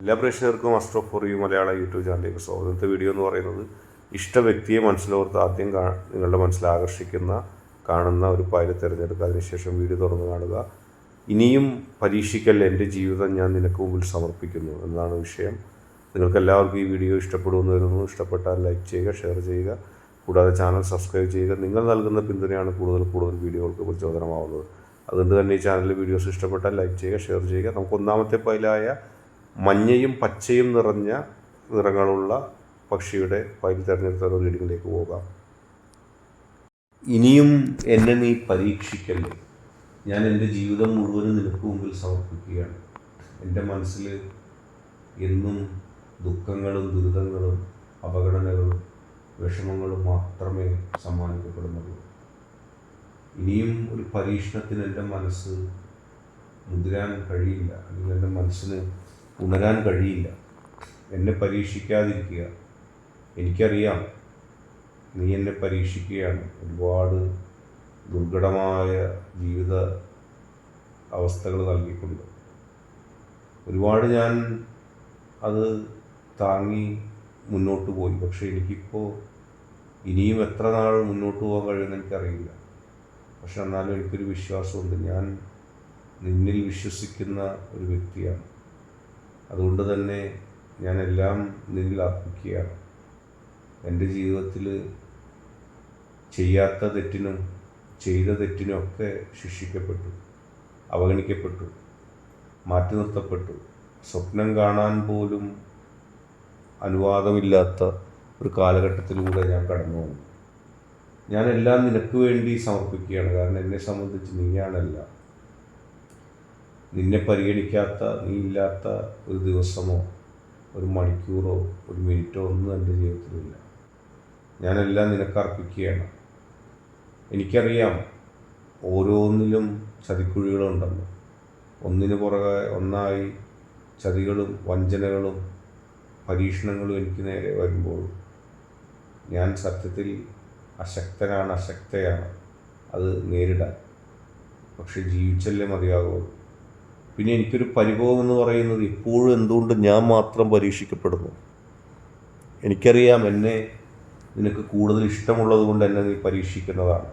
എല്ലാ പ്രേക്ഷകർക്കും astro for you Malayala YouTube ചാനലിലേക്ക് സ്വാഗതത്തെ വീഡിയോ എന്ന് പറയുന്നത് ഇഷ്ട വ്യക്തിയെ മനസ്സിലോർത്ത് ആദ്യം കാ നിങ്ങളുടെ മനസ്സിൽ ആകർഷിക്കുന്ന കാണുന്ന ഒരു ഫയൽ തിരഞ്ഞെടുക്കുക. അതിനുശേഷം വീഡിയോ തുറന്ന് കാണുക. ഇനിയും പരീക്ഷിക്കൽ എന്റെ ജീവിതം ഞാൻ നിനക്ക് മുമ്പിൽ സമർപ്പിക്കുന്നു എന്നാണ് വിഷയം. നിങ്ങൾക്ക് എല്ലാവർക്കും ഈ വീഡിയോ ഇഷ്ടപ്പെടുമെന്ന് വരുന്നു ഇഷ്ടപ്പെട്ടാൽ ലൈക്ക് ചെയ്യുക ഷെയർ ചെയ്യുക. കൂടാതെ ചാനൽ സബ്സ്ക്രൈബ് ചെയ്യുക. നിങ്ങൾ നൽകുന്ന പിന്തുണയാണ് കൂടുതൽ കൂടുതൽ വീഡിയോകൾക്ക് പ്രചോദനമാവുന്നത്. അതുകൊണ്ട് തന്നെ ഈ ചാനലിലെ വീഡിയോസ് ഇഷ്ടപ്പെട്ടാൽ ലൈക്ക് ചെയ്യുക ഷെയർ ചെയ്യുക. നമുക്ക് ഒന്നാമത്തെ ഫയലായ മഞ്ഞയും പച്ചയും നിറഞ്ഞ നിറങ്ങളുള്ള പക്ഷിയുടെ ഫയൽ തിരഞ്ഞെടുത്ത റീഡിങ്ങിലേക്ക് പോകാം. ഇനിയും എന്നെ നീ പരീക്ഷിക്കല്ലേ? ഞാൻ എന്റെ ജീവിതം മുഴുവനും നിനക്ക് മുമ്പിൽ സമർപ്പിക്കുകയാണ്. എന്റെ മനസ്സിൽ എന്നും ദുഃഖങ്ങളും ദുരിതങ്ങളും അപകടനകളും വിഷമങ്ങളും മാത്രമേ സമ്മാനിക്കപ്പെടുന്നുള്ളൂ. ഇനിയും ഒരു പരീക്ഷണത്തിന് എന്റെ മനസ്സ് മുതിരാൻ കഴിയില്ല. അല്ലെങ്കിൽ എന്റെ മനസ്സിന് ഉണരാൻ കഴിയില്ല. എന്നെ പരീക്ഷിക്കാതിരിക്കുക. എനിക്കറിയാം നീ എന്നെ പരീക്ഷിക്കുകയാണ്. ഒരുപാട് ദുർഘടമായ ജീവിത അവസ്ഥകൾ നൽകിക്കൊണ്ട്. ഒരുപാട് ഞാൻ അത് താങ്ങി മുന്നോട്ട് പോയി. പക്ഷേ എനിക്കിപ്പോൾ ഇനിയും എത്ര നാൾ മുന്നോട്ട് പോകാൻ കഴിയുമെന്ന് എനിക്കറിയില്ല. പക്ഷെ എന്നാലും എനിക്കൊരു വിശ്വാസമുണ്ട്. ഞാൻ നിന്നിൽ വിശ്വസിക്കുന്ന ഒരു വ്യക്തിയാണ്. അതുകൊണ്ട് തന്നെ ഞാൻ എല്ലാം നിന്നിൽ അർപ്പിക്കുകയാണ് എന്റെ ജീവിതത്തിൽ ചെയ്യാത്ത തെറ്റിനും ചെയ്ത തെറ്റിനും ഒക്കെ ശിക്ഷിക്കപ്പെട്ടു അവഗണിക്കപ്പെട്ടു മാറ്റി നിർത്തപ്പെട്ടു. സ്വപ്നം കാണാൻ പോലും അനുവാദമില്ലാത്ത ഒരു കാലഘട്ടത്തിലൂടെ ഞാൻ കടന്നു വന്നു. ഞാനെല്ലാം നിനക്ക് വേണ്ടി സമർപ്പിക്കുകയാണ്. കാരണം എന്നെ സംബന്ധിച്ച് നീയാണെല്ലാം. നിന്നെ പരിഗണിക്കാത്ത നീ ഇല്ലാത്ത ഒരു ദിവസമോ ഒരു മണിക്കൂറോ ഒരു മിനിറ്റോ ഒന്നും എന്റെ ജീവിതത്തിലില്ല. ഞാനെല്ലാം നിനക്ക് അർപ്പിക്കുകയാണ്. എനിക്കറിയാം ഓരോന്നിലും ചതിക്കുഴികളുണ്ടെന്ന് ഒന്നിനു പുറകെ ഒന്നായി ചതികളും വഞ്ചനകളും പരീക്ഷണങ്ങളും എനിക്ക് നേരെ വരുമ്പോൾ ഞാൻ സത്യത്തിൽ അശക്തനാണ് അശക്തയാണ്. അത് നേരിടാൻ. പക്ഷെ ജീവിച്ചല്ലേ മതിയാകുള്ളൂ പിന്നെ എനിക്കൊരു പരിഭവം എന്ന് പറയുന്നത് ഇപ്പോഴും എന്തുകൊണ്ട് ഞാൻ മാത്രം പരീക്ഷിക്കപ്പെടുന്നു? എനിക്കറിയാം എന്നെ നിനക്ക് കൂടുതൽ ഇഷ്ടമുള്ളത് കൊണ്ട് എന്നെ നീ പരീക്ഷിക്കുന്നതാണ്.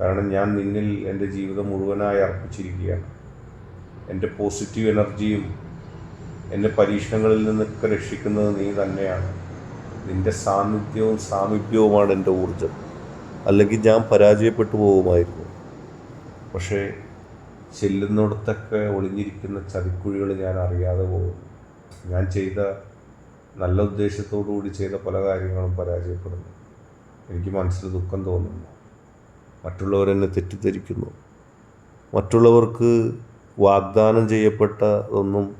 കാരണം ഞാൻ നിന്നിൽ എന്റെ ജീവിതം മുഴുവനായി അർപ്പിച്ചിരിക്കുകയാണ്. എന്റെ പോസിറ്റീവ് എനർജിയും എന്നെ പരീക്ഷണങ്ങളിൽ നിന്നൊക്കെ രക്ഷിക്കുന്നത് നീ തന്നെയാണ്. നിന്റെ സാന്നിധ്യവും സാമീപ്യവുമാണ് എന്റെ ഊർജം അല്ലെങ്കിൽ ഞാൻ പരാജയപ്പെട്ടു പോകുമായിരുന്നു. പക്ഷേ ചെല്ലുന്നിടത്തൊക്കെ ഒളിഞ്ഞിരിക്കുന്ന ചതിക്കുഴികൾ ഞാൻ അറിയാതെ പോകും. ഞാൻ ചെയ്ത നല്ല ഉദ്ദേശത്തോടു കൂടി ചെയ്ത പല കാര്യങ്ങളും പരാജയപ്പെടുന്നു. എനിക്ക് മനസ്സിൽ ദുഃഖം തോന്നുന്നു. മറ്റുള്ളവരെന്നെ തെറ്റിദ്ധരിക്കുന്നു. മറ്റുള്ളവർക്ക് വാഗ്ദാനം ചെയ്യപ്പെട്ടതൊന്നും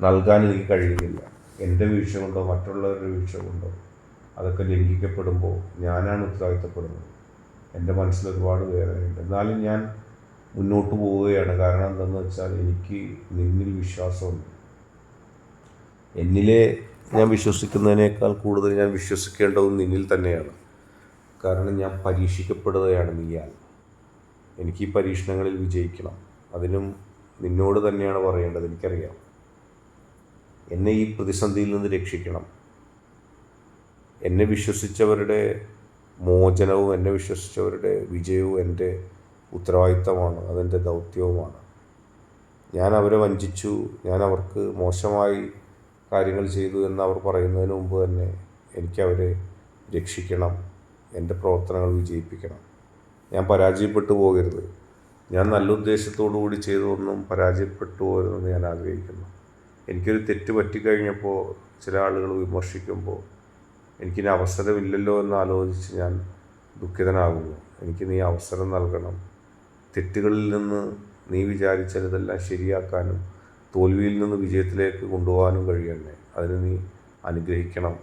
നൽകാൻ എനിക്ക് കഴിയുന്നില്ല. എന്റെ വീഴ്ച കൊണ്ടോ മറ്റുള്ളവരുടെ വീഴ്ച കൊണ്ടോ അതൊക്കെ ലംഘിക്കപ്പെടുമ്പോൾ ഞാനാണ് ഉത്തരവാദിത്തപ്പെടുന്നത്. എന്റെ മനസ്സിൽ ഒരുപാട് വേദനയുണ്ട്. എന്നാലും ഞാൻ മുന്നോട്ട് പോവുകയാണ്. കാരണം എന്താണെന്ന് വെച്ചാൽ എനിക്ക് നിന്നിൽ വിശ്വാസമുണ്ട് എന്നിലെ ഞാൻ വിശ്വസിക്കുന്നതിനേക്കാൾ കൂടുതൽ ഞാൻ വിശ്വസിക്കേണ്ടതും നിന്നിൽ തന്നെയാണ്. കാരണം ഞാൻ പരീക്ഷിക്കപ്പെടുകയാണ് നീയാൽ. എനിക്ക് ഈ പരീക്ഷണങ്ങളിൽ വിജയിക്കണം. അതിനും നിന്നോട് തന്നെയാണ് പറയേണ്ടത് എനിക്കറിയാം. എന്നെ ഈ പ്രതിസന്ധിയിൽ നിന്ന് രക്ഷിക്കണം. എന്നെ വിശ്വസിച്ചവരുടെ മോചനവും എന്നെ വിശ്വസിച്ചവരുടെ വിജയവും എന്റെ ഉത്തരവാദിത്തമാണ് അതെന്റെ ദൗത്യവുമാണ്. ഞാൻ അവരെ വഞ്ചിച്ചു ഞാൻ അവർക്ക് മോശമായി കാര്യങ്ങൾ ചെയ്തു എന്ന് അവർ പറയുന്നതിന് മുമ്പ് തന്നെ എനിക്കവരെ രക്ഷിക്കണം എന്റെ പ്രവർത്തനങ്ങൾ വിജയിപ്പിക്കണം. ഞാൻ പരാജയപ്പെട്ടു പോകരുത്. ഞാൻ നല്ല ഉദ്ദേശത്തോടു കൂടി ചെയ്തതൊന്നും പരാജയപ്പെട്ടു പോകരുതെന്ന് ഞാൻ ആഗ്രഹിക്കുന്നു. എനിക്കൊരു തെറ്റ് പറ്റിക്കഴിഞ്ഞപ്പോൾ ചില ആളുകൾ വിമർശിക്കുമ്പോൾ എനിക്കിനി അവസരമില്ലല്ലോ എന്ന് ആലോചിച്ച് ഞാൻ ദുഃഖിതനാകുന്നു. എനിക്ക് നീ അവസരം നൽകണം. തെറ്റുകളിൽ നിന്ന് നീ വിചാരിച്ചാൽ ഇതെല്ലാം ശരിയാക്കാനും തോൽവിയിൽ നിന്ന് വിജയത്തിലേക്ക് കൊണ്ടുപോകാനും കഴിയണ്ടേ അതിന് നീ അനുഗ്രഹിക്കണം.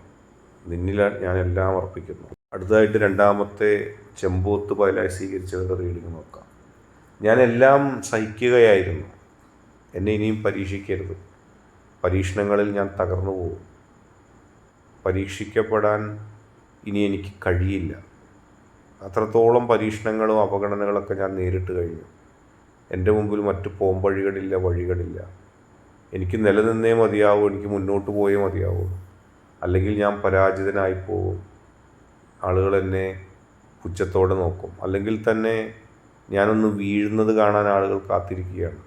നിന്നിൽ ഞാൻ എല്ലാം അർപ്പിക്കുന്നു. അടുത്തതായിട്ട് രണ്ടാമത്തെ ചെമ്പോത്ത് പയലായി സ്വീകരിച്ചവരുടെ റീഡിങ് നോക്കാം. ഞാൻ എല്ലാം സഹിക്കുകയായിരുന്നു. എന്നെ ഇനിയും പരീക്ഷിക്കരുത്. പരീക്ഷണങ്ങളിൽ ഞാൻ തകർന്നു പോകും. പരീക്ഷിക്കപ്പെടാൻ ഇനി എനിക്ക് കഴിയില്ല. അത്രത്തോളം പരീക്ഷണങ്ങളും അപഗണനകളൊക്കെ ഞാൻ നേരിട്ട് കഴിഞ്ഞു. എന്റെ മുമ്പിൽ മറ്റു പോംവഴികളില്ല വഴികളില്ല. എനിക്ക് നിലനിന്നേ മതിയാവൂ എനിക്ക് മുന്നോട്ട് പോയേ മതിയാവൂ. അല്ലെങ്കിൽ ഞാൻ പരാജിതനായി പോകും ആളുകൾ എന്നെ പുച്ഛത്തോടെ നോക്കും. അല്ലെങ്കിൽ തന്നെ ഞാനൊന്ന് വീഴുന്നത് കാണാൻ ആളുകൾ കാത്തിരിക്കുകയാണ്.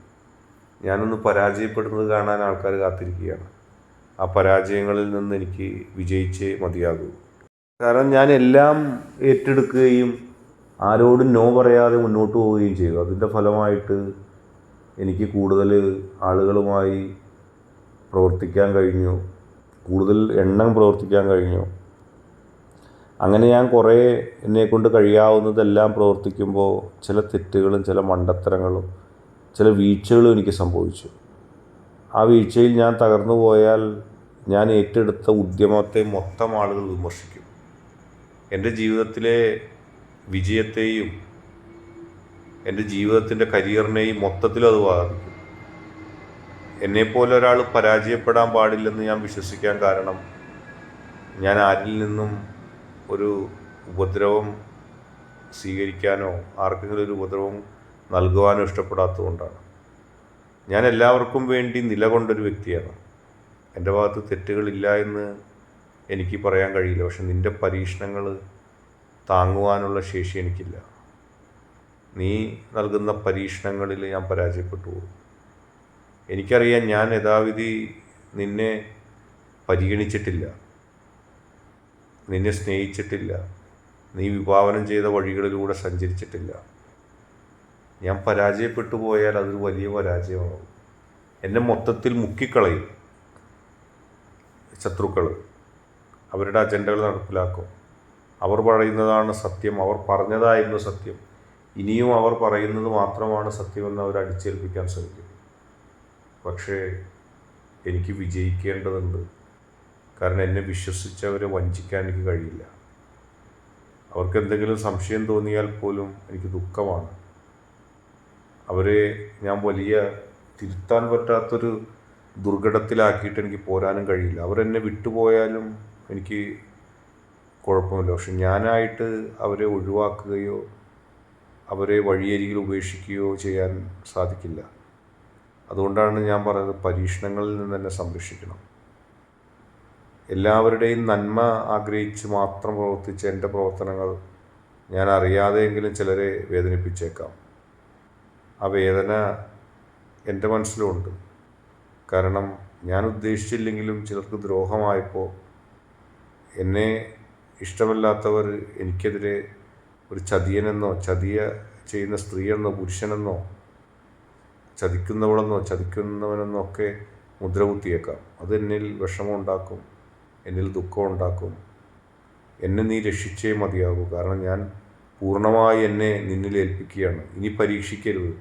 ഞാനൊന്ന് പരാജയപ്പെടുന്നത് കാണാൻ ആൾക്കാർ കാത്തിരിക്കുകയാണ്. ആ പരാജയങ്ങളിൽ നിന്ന് എനിക്ക് വിജയിച്ചേ മതിയാകൂ. കാരണം ഞാൻ എല്ലാം ഏറ്റെടുക്കുകയും ആരോടും നോ പറയാതെ മുന്നോട്ട് പോവുകയും ചെയ്തു. അതിന്റെ ഫലമായിട്ട് എനിക്ക് കൂടുതൽ ആളുകളുമായി പ്രവർത്തിക്കാൻ കഴിഞ്ഞു. കൂടുതൽ എണ്ണം പ്രവർത്തിക്കാൻ കഴിഞ്ഞു. അങ്ങനെ ഞാൻ കുറേ എന്നെക്കൊണ്ട് കഴിയാവുന്നതെല്ലാം പ്രവർത്തിക്കുമ്പോൾ ചില തെറ്റുകളും ചില മണ്ടത്തരങ്ങളും ചില വീഴ്ചകളും എനിക്ക് സംഭവിച്ചു. ആ വീഴ്ചയിൽ ഞാൻ തകർന്നു പോയാൽ ഞാൻ ഏറ്റെടുത്ത ഉദ്യമത്തെ മൊത്തം ആളുകൾ വിമർശിക്കും. എന്റെ ജീവിതത്തിലെ വിജയത്തെയും എന്റെ ജീവിതത്തിന്റെ കരിയറിനെയും മൊത്തത്തിൽ അത് ബാധിക്കും. എന്നെപ്പോലെ ഒരാൾ പരാജയപ്പെടാൻ പാടില്ലെന്ന് ഞാൻ വിശ്വസിക്കാൻ കാരണം ഞാൻ ആരിൽ നിന്നും ഒരു ഉപദ്രവം സ്വീകരിക്കാനോ ആർക്കെങ്കിലും ഒരു ഉപദ്രവം നൽകുവാനോ ഇഷ്ടപ്പെടാത്തതുകൊണ്ടാണ്. ഞാൻ എല്ലാവർക്കും വേണ്ടി നിലകൊണ്ടൊരു വ്യക്തിയാണ്. എന്റെ ഭാഗത്ത് തെറ്റുകളില്ല എന്ന് എനിക്ക് പറയാൻ കഴിയില്ല. പക്ഷെ നിന്റെ പരീക്ഷണങ്ങൾ താങ്ങുവാനുള്ള ശേഷി എനിക്കില്ല. നീ നൽകുന്ന പരീക്ഷണങ്ങളിൽ ഞാൻ പരാജയപ്പെട്ടു. എനിക്കറിയാം ഞാൻ യഥാവിധി നിന്നെ പരിഗണിച്ചിട്ടില്ല. നിന്നെ സ്നേഹിച്ചിട്ടില്ല. നീ വിഭാവനം ചെയ്ത വഴികളിലൂടെ സഞ്ചരിച്ചിട്ടില്ല. ഞാൻ പരാജയപ്പെട്ടു പോയാൽ അതൊരു വലിയ പരാജയമാകും. എന്നെ മൊത്തത്തിൽ മുക്കിക്കളയും ശത്രുക്കൾ അവരുടെ അജണ്ടകൾ നടപ്പിലാക്കും. അവർ പറയുന്നതാണ് സത്യം. അവർ പറഞ്ഞതായിരുന്നു സത്യം. ഇനിയും അവർ പറയുന്നത് മാത്രമാണ് സത്യമെന്ന് അവർ അടിച്ചേൽപ്പിക്കാൻ ശ്രമിക്കും. പക്ഷേ എനിക്ക് വിജയിക്കേണ്ടതുണ്ട്. കാരണം എന്നെ വിശ്വസിച്ചവരെ വഞ്ചിക്കാൻ എനിക്ക് കഴിയില്ല. അവർക്ക് എന്തെങ്കിലും സംശയം തോന്നിയാൽ പോലും എനിക്ക് ദുഃഖമാണ്. അവരെ ഞാൻ വലിയ തിരുത്താൻ പറ്റാത്തൊരു ദുർഘടത്തിലാക്കിയിട്ട് എനിക്ക് പോരാനും കഴിയില്ല. അവരെന്നെ വിട്ടുപോയാലും എനിക്ക് കുഴപ്പമില്ല പക്ഷെ ഞാനായിട്ട് അവരെ ഒഴിവാക്കുകയോ അവരെ വഴിയരികിൽ ഉപേക്ഷിക്കുകയോ ചെയ്യാൻ സാധിക്കില്ല. അതുകൊണ്ടാണ് ഞാൻ പറയുന്നത് പരീക്ഷണങ്ങളിൽ നിന്ന് തന്നെ സംരക്ഷിക്കണം. എല്ലാവരുടെയും നന്മ ആഗ്രഹിച്ച് മാത്രം പ്രവർത്തിച്ച എന്റെ പ്രവർത്തനങ്ങൾ ഞാൻ അറിയാതെയെങ്കിലും ചിലരെ വേദനിപ്പിച്ചേക്കാം. ആ വേദന എന്റെ മനസ്സിലുണ്ട്. കാരണം ഞാൻ ഉദ്ദേശിച്ചില്ലെങ്കിലും ചിലർക്ക് ദ്രോഹമായപ്പോൾ എന്നെ ഇഷ്ടമല്ലാത്തവർ എനിക്കെതിരെ ഒരു ചതിയനെന്നോ ചതിയ ചെയ്യുന്ന സ്ത്രീയെന്നോ പുരുഷനെന്നോ ചതിക്കുന്നവളെന്നോ ചതിക്കുന്നവനെന്നോ ഒക്കെ മുദ്രകുത്തിയേക്കാം. അത് എന്നിൽ വിഷമമുണ്ടാക്കും എന്നിൽ ദുഃഖമുണ്ടാക്കും. എന്നെ നീ രക്ഷിച്ചേ മതിയാകൂ. കാരണം ഞാൻ പൂർണമായി എന്നെ നിന്നിൽ ഏൽപ്പിക്കുകയാണ്. ഇനി പരീക്ഷിക്കരുത്.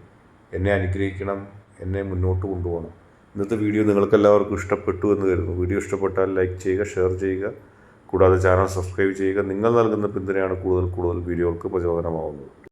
എന്നെ അനുഗ്രഹിക്കണം എന്നെ മുന്നോട്ട് കൊണ്ടുപോകണം. ഇന്നത്തെ വീഡിയോ നിങ്ങൾക്കെല്ലാവർക്കും ഇഷ്ടപ്പെട്ടു എന്ന് കരുതുന്നു. വീഡിയോ ഇഷ്ടപ്പെട്ടാൽ ലൈക്ക് ചെയ്യുക ഷെയർ ചെയ്യുക. കൂടാതെ ചാനൽ സബ്സ്ക്രൈബ് ചെയ്യുക. നിങ്ങൾ നൽകുന്ന പിന്തുണയാണ് കൂടുതൽ കൂടുതൽ വീഡിയോകൾക്ക് പ്രചോദനമാവുന്നത്.